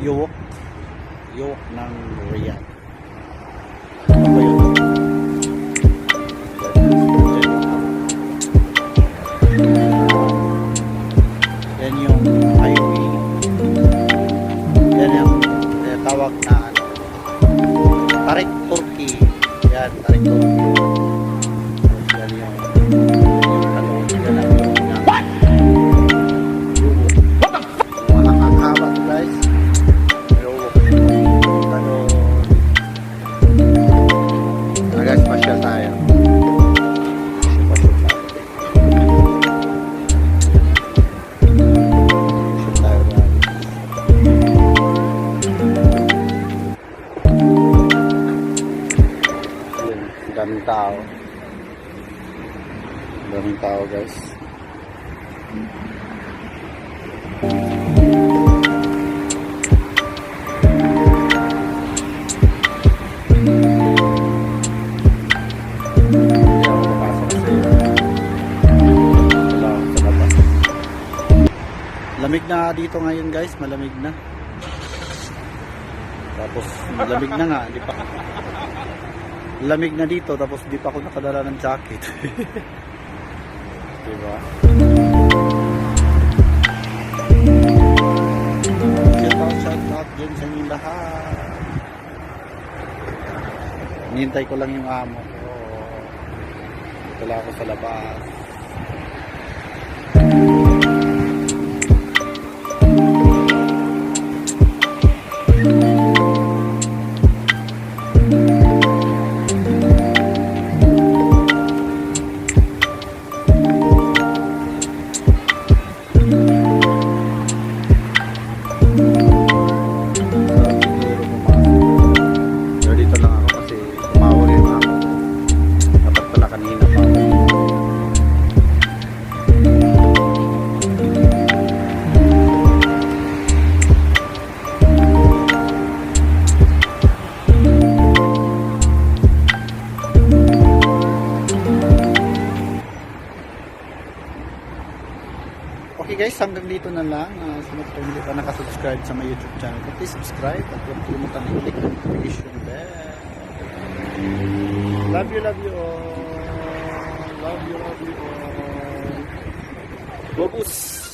York. York ng Riyadh. Yan yung highway. Yan yung eh, tawag na ano. Tarik Turkey. Yan, Tarik Turkey. Daming tao. Daming tao guys. Lamig na dito ngayon guys, malamig na. Tapos malamig na nga, di pa. Lamig na dito tapos di pa ako nakadala ng jacket. diba? Shout out, shout out dyan sa inyong lahat. Nihintay ko lang yung amo ko. Dito lang ako sa labas. Kanina pa. Okay guys, hanggang dito na lang. Uh, sa mga hindi pa nakasubscribe sa my YouTube channel ko, please subscribe at huwag kalimutan i-click notification bell. Love you, love you all. Love you, love you. Bobus!